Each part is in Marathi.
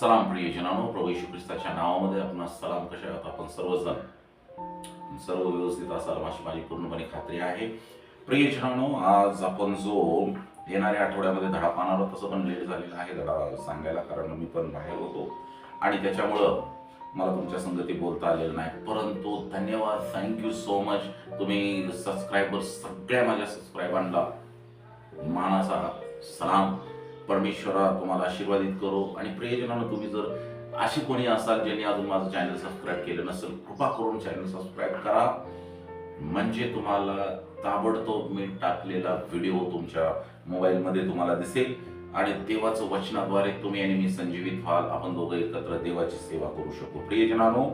सलाम प्रियजनानो प्रभू येशू ख्रिस्ताच्या नावामध्ये आपण सलाम कशा आहात? आपण सर्वजण सर्व व्यवस्थित असाल अशी माझी पूर्णपणे खात्री आहे. प्रियजनानो आज आपण जो येणाऱ्या आठवड्यामध्ये धडा पाहणार आहोत तसं पण लेट झालेला आहे धडा सांगायला कारण मी पण बाहेर होतो. आणि त्याच्यामुळं मला तुमच्या संगती बोलता आलेलं नाही. परंतु धन्यवाद थँक्यू सो मच तुम्ही सबस्क्रायबर सगळ्या माझ्या सबस्क्रायबांना मानाचा सलाम. परमेश्वरा तुम्हाला आशीर्वादित करो. आणि प्रियजनानं तुम्ही जर अशी कोणी असाल ज्यांनी अजून माझं चॅनल सबस्क्राईब केलं नसेल कृपा करून चॅनल सबस्क्राईब करा. म्हणजे तुम्हाला ताबडतोब मी टाकलेला व्हिडिओ तुमच्या मोबाईलमध्ये तुम्हाला दिसेल. आणि देवाचं वचनाद्वारे तुम्ही आणि मी संजीवित व्हाल. आपण दोघं एकत्र देवाची सेवा करू शकतो प्रियजनानो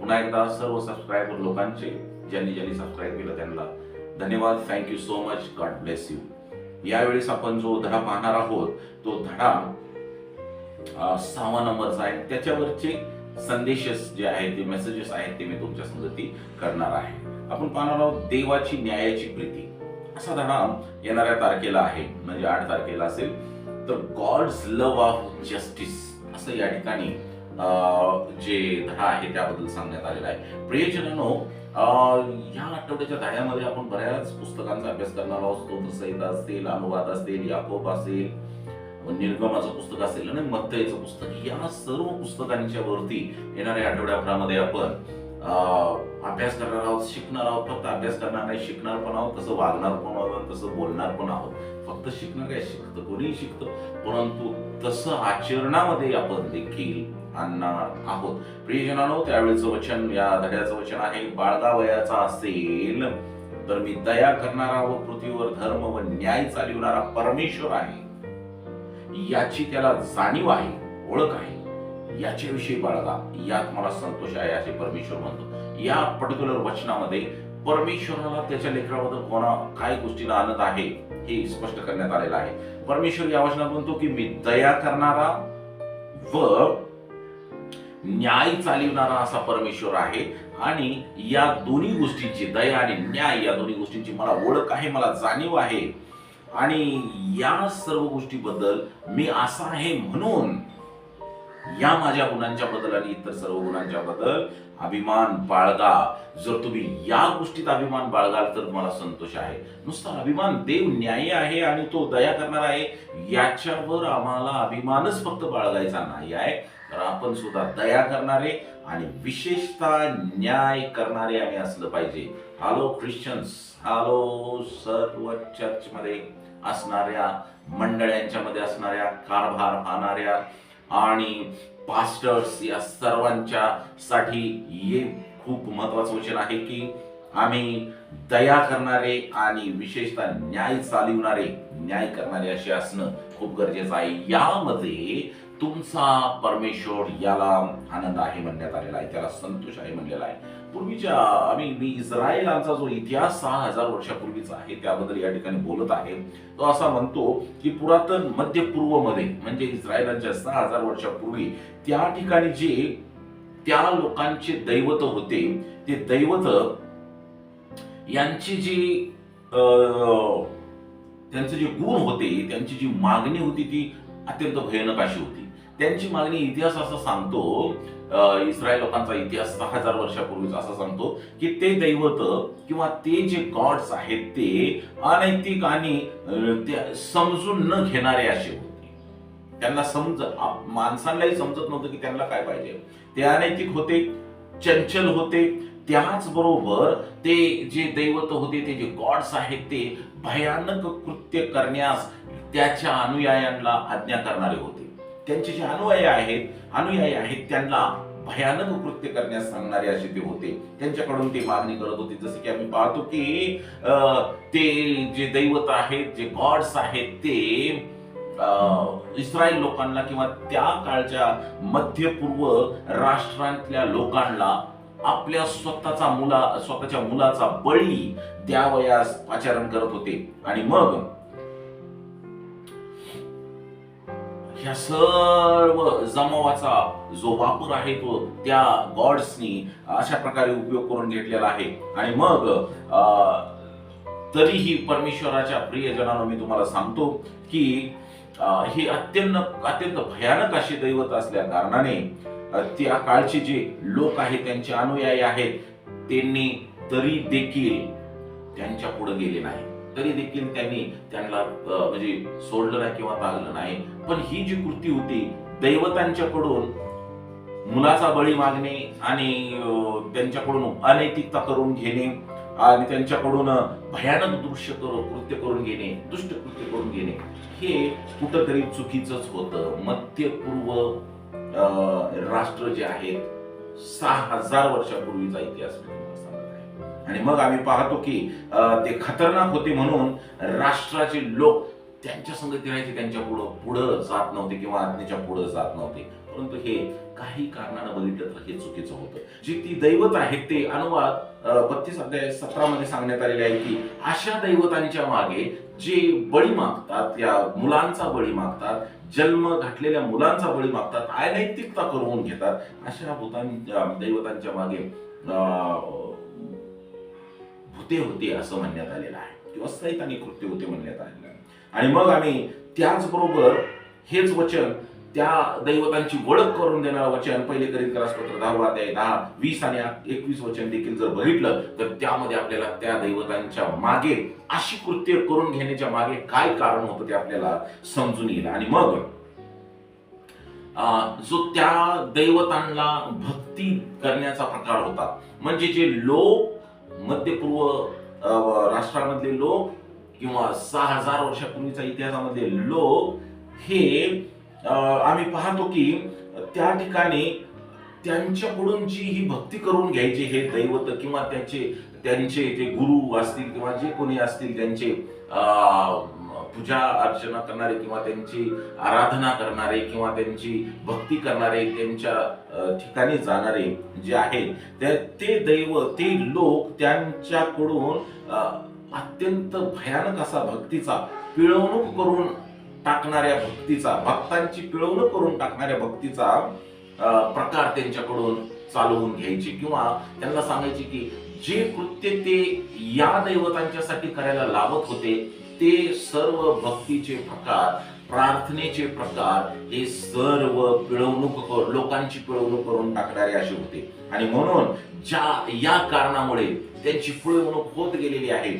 पुन्हा एकदा सर्व सबस्क्रायबर लोकांचे ज्यांनी ज्यांनी सबस्क्राईब केलं त्यांना धन्यवाद. Thank you so much God bless you यावेळेस आपण जो धडा पाहणार आहोत तो धडा सहावा नंबरचा आहे. त्याच्यावरचे संदेशस जे आहेत ते मेसेजेस आहेत ते मी तुमच्या संगती करणार आहे. आपण पाहणार आहोत देवाची न्यायाची प्रीती. असा धडा येणाऱ्या तारखेला आहे म्हणजे आठ तारखेला असेल. तर गॉड्स लव्ह ऑफ जस्टिस असं या ठिकाणी जे धडा आहे त्याबद्दल सांगण्यात आलेला आहे. प्रियजनानो ह्या या आठवड्याच्या धड्यामध्ये आपण बऱ्याच पुस्तकांचा अभ्यास करणार आहोत. स्तोत्रसंहिता असतील अनुवाद असतील याकोब असेल निर्गमाचं पुस्तक असेल आणि मत्तयचं पुस्तक. या सर्व पुस्तकांच्या वरती येणाऱ्या आठवड्याभरामध्ये आपण अभ्यास करणार आहोत शिकणार आहोत. फक्त अभ्यास करणार नाही शिकणार पण आहोत. तसं वागणार पण आहोत तसं बोलणार पण आहोत. फक्त शिकणं काय? शिकतं. कोणीही शिकतं. परंतु तसं आचरणामध्ये आपण देखील आणणार आहोत. प्रियजनानो त्यावेळेचं वचन या धड्याचं वचन आहे बाळगा वयाचा असेल तर मी दया करणारा व पृथ्वीवर धर्म व न्याय चालविणारा परमेश्वर आहे. याची त्याला जाणीव आहे ओळख आहे. याच्याविषयी बाळगा यात मला संतोष आहे असे परमेश्वर म्हणतो. या पर्टिक्युलर वचनामध्ये परमेश्वराला त्याच्या लेखनाबद्दल कोणा काय गोष्टीला आणत आहे हे स्पष्ट करण्यात आलेलं आहे. परमेश्वर या वचनात म्हणतो की मी दया करणारा व न्याय चालविणारा असा परमेश्वर आहे. आणि या दोन्ही गोष्टींची दया आणि न्याय या दोन्ही गोष्टींची मला ओळख आहे मला जाणीव आहे. आणि या सर्व गोष्टीबद्दल मी असा आहे म्हणून या माझ्या गुणांच्या बद्दल आणि इतर सर्व गुणांच्या बद्दल अभिमान बाळगा. जर तुम्ही या गोष्टीत अभिमान बाळगाल तर मला संतोष आहे. नुसता अभिमान देव न्याय आहे आणि तो दया करणार आहे याच्यावर आम्हाला अभिमानच फक्त बाळगायचा नाही आहे. तर आपण सुद्धा दया करणारे आणि विशेषतः न्याय करणारे आम्ही असलं पाहिजे. हॅलो ख्रिश्चन्स हॅलो सर्व चर्चमध्ये असणाऱ्या मंडळ्यांच्या मध्ये असणाऱ्या कारभार पाहणाऱ्या आणि पास्टर्स या सर्वांच्या साठी हे खूप महत्वाचं वचन आहे की आम्ही दया करणारे आणि विशेषतः न्याय चालविणारे न्याय करणारे असे असणं खूप गरजेचं आहे. यामध्ये तुमचा परमेश्वर याला आनंद आहे म्हणण्यात आलेला आहे त्याला संतोष आहे म्हणलेला आहे. पूर्वीच्या आम्ही मी इस्रायलांचा जो इतिहास सहा हजार वर्षापूर्वीचा आहे त्याबद्दल या ठिकाणी बोलत आहे. तो असा म्हणतो की पुरातन मध्य पूर्वमध्ये म्हणजे इस्रायलांच्या सहा हजार वर्षापूर्वी त्या ठिकाणी जे त्या लोकांचे दैवत होते ते दैवत यांची जी अं, त्यांचे जे गुण होते त्यांची जी मागणी होती ती अत्यंत भयानक अशी होती. त्यांची मागणी इतिहास असं सांगतो इस्रायल लोकांचा इतिहास सहा हजार वर्षापूर्वीचा असं सांगतो की ते दैवत किंवा ते जे गॉड्स आहेत ते अनैतिक आणि ते समजून न घेणारे असे होते. त्यांना समज माणसांनाही समजत नव्हतं की त्यांना काय पाहिजे. ते अनैतिक होते चंचल होते त्याचबरोबर ते जे दैवत होते ते जे गॉड्स आहेत ते भयानक कृत्य करण्यास त्याच्या अनुयायांना आज्ञा करणारे होते. त्यांचे जे अनुयायी आहेत अनुयायी आहेत त्यांना भयानक कृत्य करण्यास सांगणारे असे ते होते. त्यांच्याकडून ते मागणी करत होते. जसे की आम्ही पाहतो की अं, ते जे दैवत आहेत जे गॉड्स आहेत ते अं, इस्रायल लोकांना किंवा त्या काळच्या मध्य पूर्व राष्ट्रांतल्या लोकांना आपल्या स्वतःचा मुला स्वतःच्या मुलाचा बळी द्यावयास पाचारण करत होते. आणि मग ह्या सर्व जमावाचा जो वापर आहे तो त्या गॉड्सनी अशा प्रकारे उपयोग करून घेतलेला आहे. आणि मग अं, तरीही परमेश्वराच्या प्रियजनानं मी तुम्हाला सांगतो की हे अत्यंत अत्यंत भयानक असे दैवत असल्या कारणाने त्या काळचे जे लोक आहेत त्यांचे अनुयायी आहेत त्यांनी तरी देखील त्यांच्या पुढे गेले नाही तरी देखील त्यांनी त्यांना म्हणजे सोडलं नाही किंवा तागलं नाही. पण ही जी कृती होती दैवतांच्याकडून मुलाचा बळी मागणे आणि त्यांच्याकडून अनैतिकता करून घेणे आणि त्यांच्याकडून भयानक दृश्य करून कृत्य करून घेणे दुष्ट कृत्य करून घेणे हे कुठंतरी चुकीचंच होतं. मध्य पूर्व अं, राष्ट्र जे आहेत सहा हजार वर्षापूर्वीचा इतिहास. आणि मग आम्ही पाहतो की ते खतरनाक होते म्हणून राष्ट्राचे लोक त्यांच्या संगती राहायचे त्यांच्या पुढं पुढं जात नव्हते किंवा आज्ञेच्या पुढं जात नव्हते. परंतु हे काही कारणानं बघितलं तर हे चुकीचं होतं. जे ती दैवत आहेत ते अनुवाद बत्तीस अध्याय सतरा मध्ये सांगण्यात आलेले आहे की अशा दैवतांच्या मागे जे बळी मागतात या मुलांचा बळी मागतात जन्म घातलेल्या मुलांचा बळी मागतात अनैतिकता करून घेतात अशा भूतांच्या दैवतांच्या मागे भूते होते असं म्हणण्यात आलेलं आहे. किंवा सैतानी कृत्य होते म्हणण्यात आलेलं आहे. आणि मग आम्ही त्याचबरोबर हेच वचन त्या दैवतांची ओळख करून देणारं वचन पहिले करीत करासपत्र दहावा ते दहा वीस आणि एकवीस वचन देखील जर बघितलं तर त्यामध्ये आपल्याला त्या दैवतांच्या मागे अशी कृत्य करून घेण्याच्या मागे काय कारण होतं ते आपल्याला समजून येईल. आणि मग अं, जो त्या दैवतांना भक्ती करण्याचा प्रकार होता म्हणजे जे लोक मध्यपूर्व अं, राष्ट्रामधले लोक किंवा सहा हजार वर्षापूर्वीचा इतिहासामधले लोक हे आम्ही पाहतो की त्या ठिकाणी त्यांच्याकडून जी ही भक्ती करून घ्यायची हे दैवत किंवा त्याचे त्यांचे जे गुरु असतील किंवा जे कोणी असतील त्यांचे पूजा अर्चना करणारे किंवा त्यांची आराधना करणारे किंवा त्यांची भक्ती करणारे त्यांच्या ठिकाणी जाणारे जे आहेत त्या- ते दैव ते लोक त्यांच्याकडून अत्यंत भयानक असा भक्तीचा पिळवणूक करून टाकणाऱ्या भक्तीचा भक्तांची पिळवणूक करून टाकणाऱ्या भक्तीचा प्रकार त्यांच्याकडून चालवून घ्यायचे किंवा त्यांना सांगायचे की जे कृत्य ते या दैवतांच्यासाठी करायला लावत होते ते सर्व भक्तीचे प्रकार प्रार्थनेचे प्रकार हे सर्व पिळवणूक लोकांची पिळवणूक करून टाकणारे असे होते. आणि म्हणून ज्या या कारणामुळे त्यांची पिळवणूक होत गेलेली आहे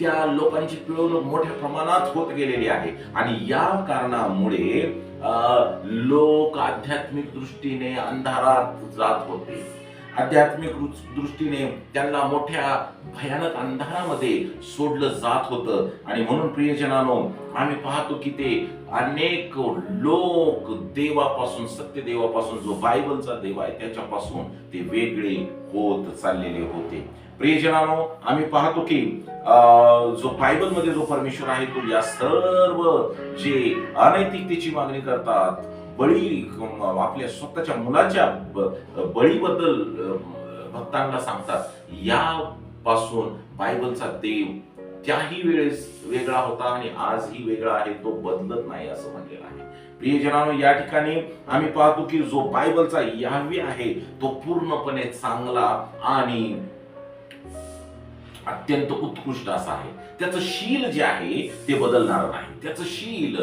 त्या लोकांची पिळवणूक मोठ्या प्रमाणात होत गेलेली आहे. आणि या कारणामुळे अं, लोक आध्यात्मिक दृष्टीने अंधारात जात होते. आध्यात्मिक दृष्टीने त्यांना मोठ्या भयानक अंधारामध्ये सोडलं जात होतं. आणि म्हणून प्रियजनानो आम्ही पाहतो की ते अनेक लोक देवापासून सत्य देवापासून जो बायबलचा देव आहे त्याच्यापासून ते वेगळे होत चाललेले होते. प्रियजनानो आम्ही पाहतो की अं, जो बायबलमध्ये जो परमेश्वर आहे तो या सर्व जे अनैतिकतेची मागणी करतात बळी आपल्या स्वतःच्या मुलाच्या बळीबद्दल भक्तांना सांगतात. या पासून बायबलचा देव त्याही वेळेस वेगळा होता आणि आजही वेगळा आहे तो बदलत नाही असं म्हणलेलं आहे. प्रियजनानो या ठिकाणी आम्ही पाहतो की जो बायबलचा यावी आहे तो पूर्णपणे चांगला आणि अत्यंत उत्कृष्ट असा आहे. त्याचं शील जे आहे ते बदलणार नाही. त्याचं शील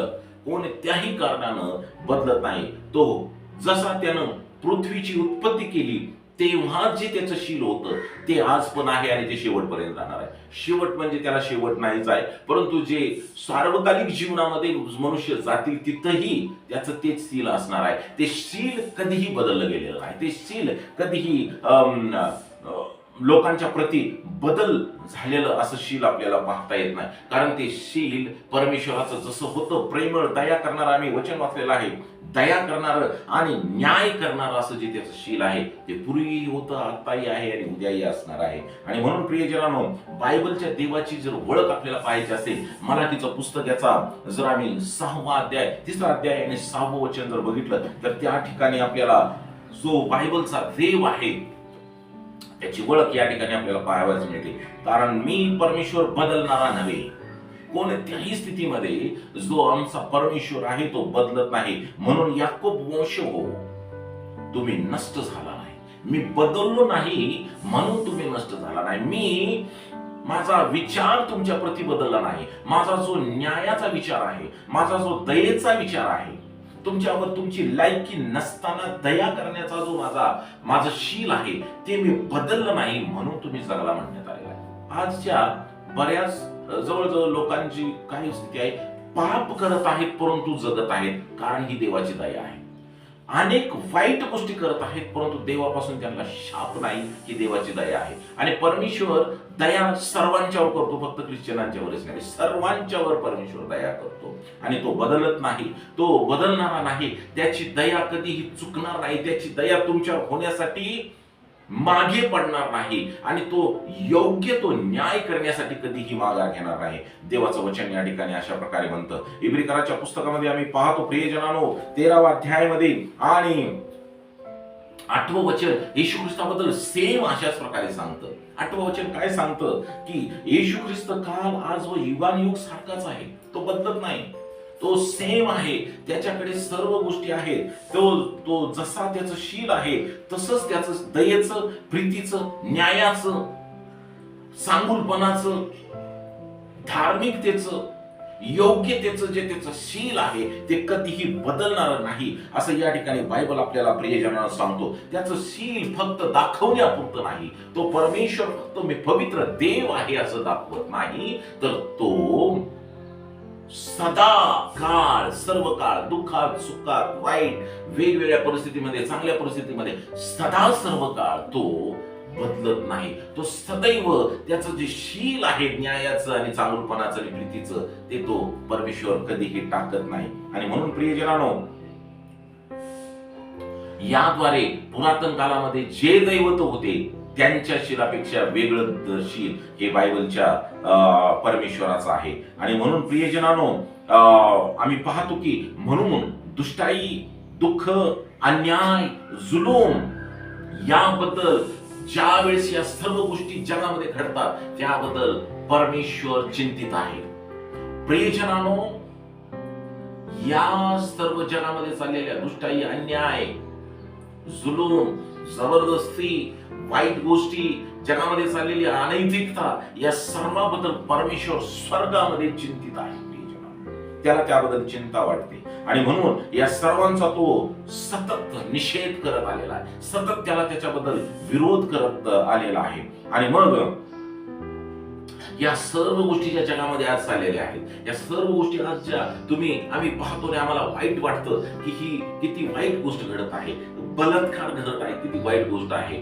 कोणत्याही कारणानं बदलत नाही. तो जसा त्यानं पृथ्वीची उत्पत्ती केली तेव्हा जे त्याचं शील होतं ते आज पण आहे आणि ते शेवटपर्यंत राहणार आहे. शेवट म्हणजे त्याला शेवट नाहीच आहे परंतु जे सार्वकालिक जीवनामध्ये मनुष्य जातील तिथंही त्याचं तेच शील असणार आहे. ते शील कधीही बदललं गेलेलं नाही. ते शील कधीही अं लोकांच्या प्रती बदल झालेलं असं शील आपल्याला पाहता येत नाही. कारण ते शील परमेश्वराचं जसं होतं प्रेमळ दया करणारं आम्ही वचन वाचलेलं आहे. दया करणार आणि न्याय करणार असं जे त्याचं शील आहे ते पूर्वीही होतं आत्ताही आहे आणि उद्याही असणार आहे. आणि म्हणून प्रियजनानो बायबलच्या देवाची जर ओळख आपल्याला पाहायची असेल मराठीचं पुस्तक याचा जर आम्ही सहावा अध्याय तिसरा अध्याय आणि सहावं वचन जर बघितलं तर त्या ठिकाणी आपल्याला जो बायबलचा देव आहे त्याची ओळख या ठिकाणी आपल्याला पाहावयास मिळते. कारण मी परमेश्वर बदलणारा नव्हे. कोणत्याही स्थितीमध्ये जो आमचा परमेश्वर आहे तो बदलत नाही. म्हणून याकोब वंश हो तुम्ही नष्ट झाला नाही. मी बदललो नाही म्हणून तुम्ही नष्ट झाला नाही. मी माझा विचार तुमच्या प्रती बदलला नाही. माझा जो न्यायाचा विचार आहे माझा जो दयेचा विचार आहे तुमच्यावर तुमची लायकी नसताना दया करण्याचा जो माझा माझं शील आहे ते मी बदललं नाही म्हणून तुम्ही जगला म्हणण्यात आलेला आहे. आजच्या बऱ्याच जवळजवळ लोकांची काही स्थिती आहे. पाप करत आहेत परंतु जगत आहेत. कारण ही देवाची दया आहे. अनेक वाईट गोष्टी करत आहेत परंतु देवापासून त्यांना शाप नाही ही देवाची दया आहे. आणि परमेश्वर दया सर्वांच्यावर करतो फक्त ख्रिश्चनांच्यावरच नाही. सर्वांच्यावर परमेश्वर दया करतो. आणि तो बदलत नाही तो बदलणारा नाही. त्याची दया कधीही चुकणार नाही. त्याची दया तुमच्यावर होण्यासाठी मागे पडणार नाही आणि तो योग्य तो न्याय करण्यासाठी कधीही माघार घेणार नाही. देवाचं वचन या ठिकाणी अशा प्रकारे म्हणतं. इब्रिकराच्या पुस्तकामध्ये आम्ही पाहतो प्रियजनानो तेरावा अध्यायामध्ये आणि आठवं वचन येशू ख्रिस्ताबद्दल सेम अशाच प्रकारे सांगतं. आठवं वचन काय सांगतं? की येशू ख्रिस्त काल आज व युगानुयुग सारखाच आहे. तो बदलत नाही. तो सेम आहे. त्याच्याकडे सर्व गोष्टी आहेत. तो तो जसा त्याचं शील आहे तसंच त्याचं दयेचं प्रीतीचं न्यायाचं सांगुलपणाचं धार्मिकतेचं योग्यतेचं जे त्याचं शील आहे ते कधीही बदलणार नाही. असं या ठिकाणी बायबल आपल्याला प्रियजनाला सांगतो. त्याचं शील फक्त दाखवण्यापुरतं नाही. तो परमेश्वर फक्त मी पवित्र देव आहे असं दाखवत नाही. तर तो सदा काळ सर्व काळ दुःखात सुखात वाईट वेगवेगळ्या परिस्थितीमध्ये चांगल्या परिस्थितीमध्ये सदा सर्व काळ तो बदलत नाही. तो सदैव त्याचं जे शील आहे न्यायाचं आणि चांगलपणाचं आणि प्रीतीचं ते तो परमेश्वर कधीही टाकत नाही. आणि म्हणून प्रियजनानो याद्वारे पुरातन काळामध्ये जे दैवत होते त्यांच्या शिलापेक्षा वेगळं शील हे बायबलच्या अं, परमेश्वराचं आहे. आणि म्हणून प्रियजनानो अं, आम्ही पाहतो की म्हणून दुष्टाई दुःख अन्याय जुलूम याबद्दल ज्या वेळेस या सर्व गोष्टी जगामध्ये घडतात त्याबद्दल परमेश्वर चिंतित आहे. प्रियजनानो या सर्व जगामध्ये चाललेल्या दुष्टाई अन्याय जुलूम जबरदस्ती वाईट गोष्टी जगामध्ये चाललेली अनैतिकता या सर्वाबद्दल परमेश्वर स्वर्गामध्ये चिंतित आहे त्याला त्याबद्दल चिंता वाटते. आणि म्हणून या सर्वांचा तो सतत निषेध करत आलेला आहे. सतत त्याला त्याच्याबद्दल विरोध करत आलेला आहे. आणि मग या सर्व गोष्टी ज्या जगामध्ये आज चाललेल्या आहेत या सर्व गोष्टी आज ज्या तुम्ही आम्ही पाहतो आणि आम्हाला वाईट वाटतं की ही किती वाईट गोष्ट घडत आहे. बलात्कार घडत आहे किती वाईट गोष्ट आहे.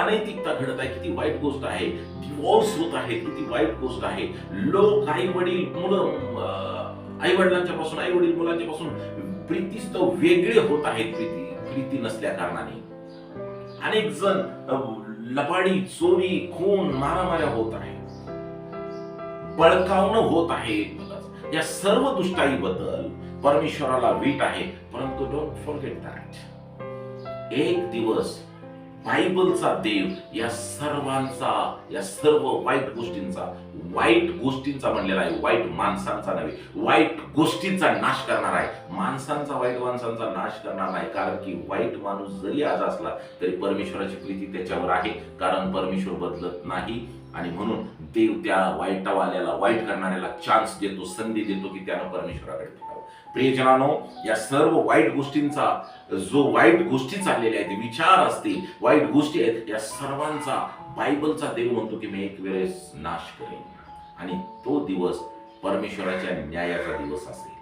अनैतिकता घडत आहे किती वाईट गोष्ट आहे. डिवोर्स होत आहे किती वाईट गोष्ट आहे. लोक आई वडील मुलं आई वडिलांच्या पासून आई वडील मुलांच्या पासून प्रीतीस्त वेगळे होत आहेत प्रीती प्रीती नसल्या कारणाने. अनेक जण लपाडी चोरी खून मारामाऱ्या होत आहे बळकावणं होत आहे. या सर्व दुष्टाईबद्दल परमेश्वराला वीट आहे. परंतु डोंट फॉरगेट दॅट एक दिवस बायबलचा देव या सर्वांचा या सर्व वाईट गोष्टींचा वाईट गोष्टींचा म्हणलेला आहे. वाईट माणसांचा नव्हे वाईट गोष्टींचा नाश करणार आहे. माणसांचा वाईट माणसांचा नाश करणार नाही. कारण की वाईट माणूस जरी आज असला तरी परमेश्वराची प्रीती त्याच्यावर आहे. कारण परमेश्वर बदलत नाही. आणि म्हणून देव त्या वाईटवाल्याला वाईट करणाऱ्याला चान्स देतो संधी देतो की त्यानं परमेश्वराकडे प्रियजनानो या सर्व वाईट गोष्टींचा जो वाईट गोष्टी चाललेल्या आहेत विचार असतील वाईट गोष्टी आहेत या सर्वांचा बायबलचा देव म्हणतो की मी एक वेळेस नाश करेन. आणि तो दिवस परमेश्वराच्या न्यायाचा दिवस असेल.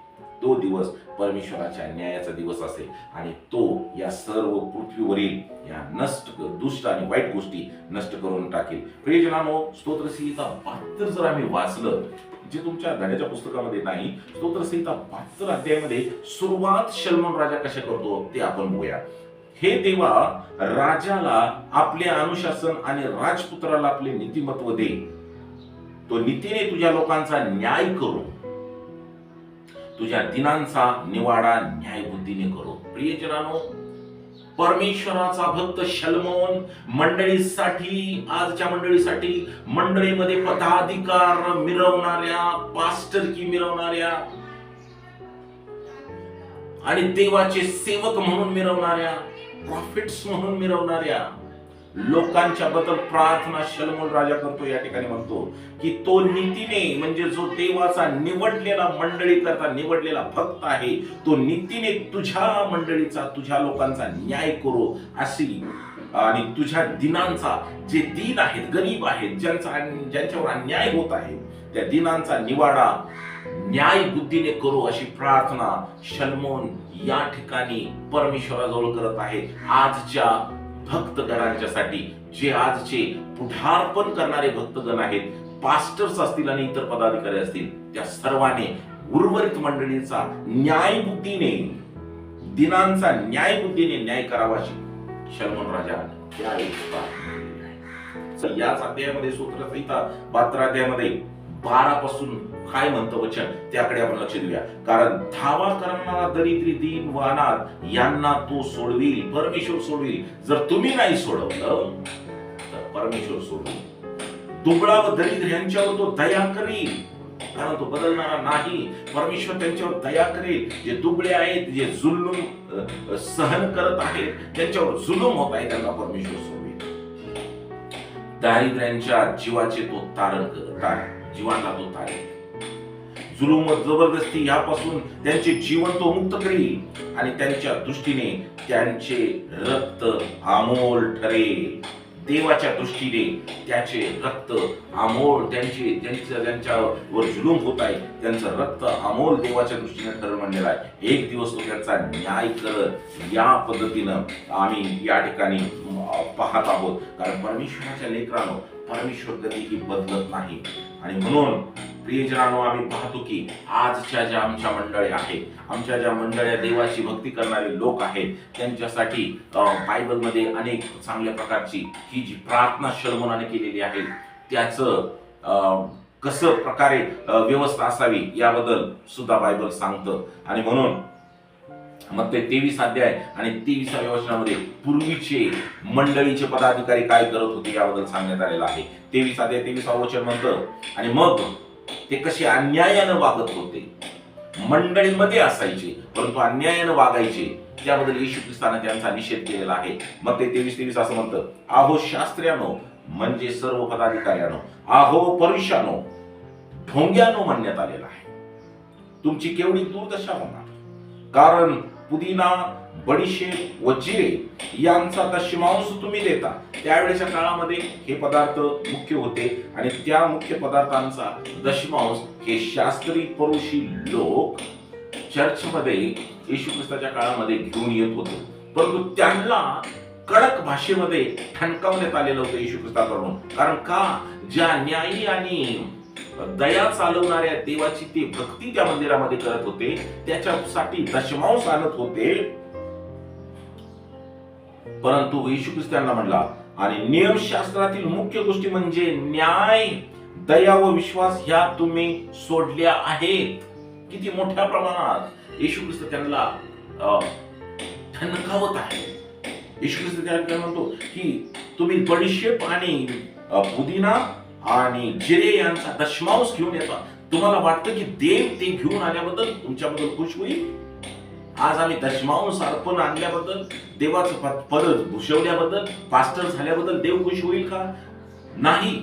तो दिवस परमेश्वराच्या न्यायाचा दिवस असेल. आणि तो या सर्व पृथ्वीवरील या नष्ट दुष्ट आणि वाईट गोष्टी नष्ट करून टाकेल. प्रियजनानो स्तोत्रसिंहीचा बहात्तर जर आम्ही वाचलं जे तुमच्या धड्याच्या पुस्तकामध्ये नाही स्तोत्रसंहिता बहात्तर अध्यायामध्ये सुरुवात शल्मन राजा कशा करतो ते आपण बघूया. हे देवा राजाला आपले अनुशासन आणि राजपुत्राला आपले नीतिमत्व दे. तो नीतीने तुझ्या लोकांचा न्याय करू. तुझ्या दिनांचा निवाडा न्यायबुद्धीने करो. प्रियजनानो परमेश्वराचा भक्त शलमोन मंडळीसाठी आजच्या मंडळीसाठी मंडळीमध्ये पदाधिकार मिरवणाऱ्या पास्टरकी मिरवणाऱ्या आणि देवाचे सेवक म्हणून मिरवणाऱ्या प्रॉफिट्स म्हणून मिरवणाऱ्या लोकांच्या बद्दल प्रार्थना शलमोल राजा करतो या ठिकाणी म्हणतो की तो नीतीने म्हणजे जो देवाचा निवडलेला मंडळी करता निवडलेला भक्त आहे तो नीतीने तुझ्या मंडळीचा तुझ्या लोकांचा न्याय करू अशी आणि तुझ्या दिनांचा जे दिन आहेत गरीब आहेत ज्यांचा ज्यांच्यावर अन्याय होत आहे त्या दिनांचा निवाडा न्याय बुद्धीने करू अशी प्रार्थना शलमोन या ठिकाणी परमेश्वराजवळ करत आहे. आजच्या भक्तगणांच्यासाठी जे आजचे पुढारपण करणारे भक्तगण आहेत पास्टर्स असतील आणि इतर पदाधिकारी असतील त्या सर्वांनी उर्वरित मंडळीचा न्याय बुद्धीने दिनांचा न्याय बुद्धीने न्याय करावा अशी शर्मन राजा तर याच अध्यायामध्ये सूत्रसहिता बहात्तर अध्यायामध्ये बारा पासून काय म्हणतं वचन? त्याकडे आपण लक्ष देऊया. कारण धावा करणारा दरिद्री दीन वाहनात यांना तो सोडविल परमेश्वर सोडविल. जर तुम्ही नाही सोडवलं तर परमेश्वर सोडविल दुबळा व दरिद्र यांच्यावर तो दया करील. कारण तो बदलणारा नाही. परमेश्वर त्यांच्यावर दया करेल. जे दुबळे आहेत जे जुलूम सहन करत आहेत त्यांच्यावर जुलूम होत आहे त्यांना परमेश्वर सोडवेल. दारिद्र्यांच्या जीवाचे तो तारण तार जीवांना तो तारण जुलूम व जबरदस्ती यापासून त्यांचे जीवन तो मुक्त करील आणि त्यांच्या दृष्टीने त्यांचे रक्त अमोल ठरेल. देवाच्या दृष्टीने त्याचे रक्त अमोल त्यांचे ज्यांच्या त्यांच्यावर जुलूम होत आहे. त्यांचं रक्त अमोल देवाच्या दृष्टीने ठरवून म्हणलेलं आहे. एक दिवस तो त्यांचा न्याय करत या पद्धतीनं आम्ही या ठिकाणी पाहत आहोत. कारण परमेश्वराच्या लेकरानं परमेश्वर कधीही बदलत नाही. आणि म्हणून प्रियजनानो आम्ही पाहतो की आजच्या ज्या आमच्या मंडळी आहेत आमच्या ज्या मंडळ्या देवाची भक्ती करणारे लोक आहेत त्यांच्यासाठी बायबलमध्ये अनेक चांगल्या प्रकारची ही जी प्रार्थना शर्मनाने केलेली आहे त्याचं कसं प्रकारे व्यवस्था असावी याबद्दल सुद्धा बायबल सांगतं. आणि म्हणून मग ते तेवीस अध्याय आणि तेवीसाव्या वचनामध्ये पूर्वीचे मंडळीचे पदाधिकारी काय करत होते याबद्दल सांगण्यात आलेलं आहे. तेवीस अध्याय तेविसावं वचन म्हणतं आणि मग ते कसे अन्यायानं वागत होते. मंडळीमध्ये असायचे परंतु अन्यायानं वागायचे त्याबद्दल येशू ख्रिस्तानं त्यांचा निषेध केलेला आहे. मग ते तेवीस तेवीस असं म्हणतं आहो शास्त्र्यानो म्हणजे सर्व पदाधिकाऱ्यानो आहो परुषानो ढोंग्यानो म्हणण्यात आलेला आहे. तुमची केवढी दुर्दशा होणार. कारण पुदिना बडीशेप व जिरे यांचा दशमांश तुम्ही देता. त्यावेळेच्या काळामध्ये हे पदार्थ मुख्य होते आणि त्या मुख्य पदार्थांचा दशमांश हे शास्त्री परुषी लोक चर्चमध्ये येशू ख्रिस्ताच्या काळामध्ये घेऊन येत होते. परंतु त्यांना कडक भाषेमध्ये ठणकावण्यात आलेलं होतं येशू ख्रिस्ताकडून. कारण का? ज्या न्यायी आणि दया चालवणाऱ्या देवाची ते भक्ती त्या मंदिरामध्ये करत होते. त्याच्यासाठी दशमांश आणत होते. परंतु येशू ख्रिस्त्यांना म्हणला आणि नियमशास्त्रातील मुख्य गोष्टी म्हणजे न्याय दया व विश्वास ह्या तुम्ही सोडल्या आहेत. किती मोठ्या प्रमाणात येशू ख्रिस्त त्यांना अं, ठणकावत आहे. येशू ख्रिस्त त्यांना म्हणतो की तुम्ही बडीशेप आणि पुदिना आणि गिरे यांचा दशमांश घेऊन येता तुम्हाला वाटतं की देव ते घेऊन आल्याबद्दल तुमच्याबद्दल खुश होईल? आज आम्ही दशमांश अर्पण आणल्याबद्दल देवाचं पद पद भूषवल्याबद्दल पास्टर झाल्याबद्दल देव खुश होईल का? नाही.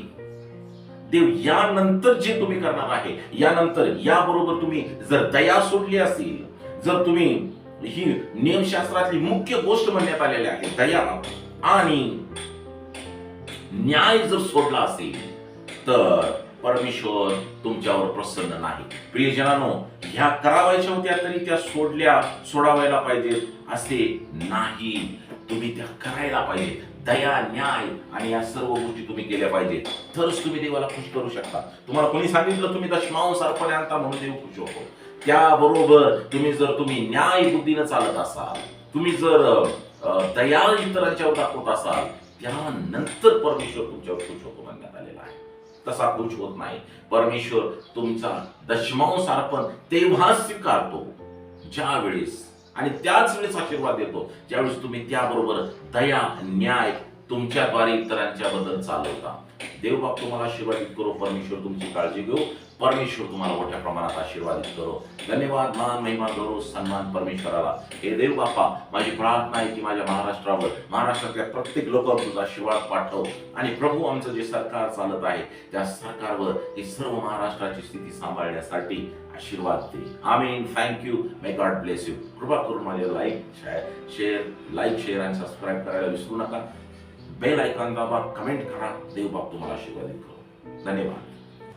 देव यानंतर जे तुम्ही करणार आहे यानंतर याबरोबर तुम्ही जर दया सोडली असेल जर तुम्ही ही नियमशास्त्रातली मुख्य गोष्ट म्हणण्यात आलेली आहे दया. आणि न्याय जर सोडला असेल तर परमेश्वर तुमच्यावर प्रसन्न नाही. प्रियजनानो ह्या करावायच्या होत्या तरी त्या सोडल्या सोडावायला पाहिजेत असे नाही. तुम्ही त्या करायला पाहिजे. दया न्याय आणि या सर्व गोष्टी तुम्ही केल्या पाहिजे. तरच तुम्ही देवाला खुश करू शकता. तुम्हाला कोणी सांगितलं तुम्ही दशमांश अर्पण आणता म्हणून देव खुश होतो. त्याबरोबर तुम्ही जर तुम्ही न्याय बुद्धीनं चालत असाल तुम्ही जर दया इतरांच्यावर दाखवत असाल त्यानंतर परमेश्वर तुमच्यावर खुश होतो. तसा खुश होत नाही. परमेश्वर तुमचा दशमांश अर्पण तेव्हा स्वीकारतो ज्या वेळेस आणि त्याच वेळेस आशीर्वाद देतो ज्यावेळेस तुम्ही त्याबरोबर दया न्याय तुमच्याद्वारे इतरांच्या बद्दल चालवता. देव बाप तुम्हाला आशीर्वादित करो. परमेश्वर तुमची काळजी घेऊ परमेश्वर तुम्हाला मोठ्या प्रमाणात आशीर्वादित करो. धन्यवाद मान महिमा गौरव सन्मान परमेश्वराला. हे देव बापा माझी प्रार्थना आहे की माझ्या महाराष्ट्रावर महाराष्ट्रातल्या प्रत्येक लोकांवर तुझा आशीर्वाद पाठव. आणि प्रभू आमचं जे सरकार चालत आहे त्या सरकारवर ही सर्व महाराष्ट्राची स्थिती सांभाळण्यासाठी आशीर्वाद दे. आमीन thank you may God bless you कृपा करून माझे लाईक शेअर लाईक शेअर आणि सबस्क्राईब करायला विसरू नका. बेल आयकॉन दाबा कमेंट करा. देव बाप तुम्हाला आशीर्वादित करो धन्यवाद.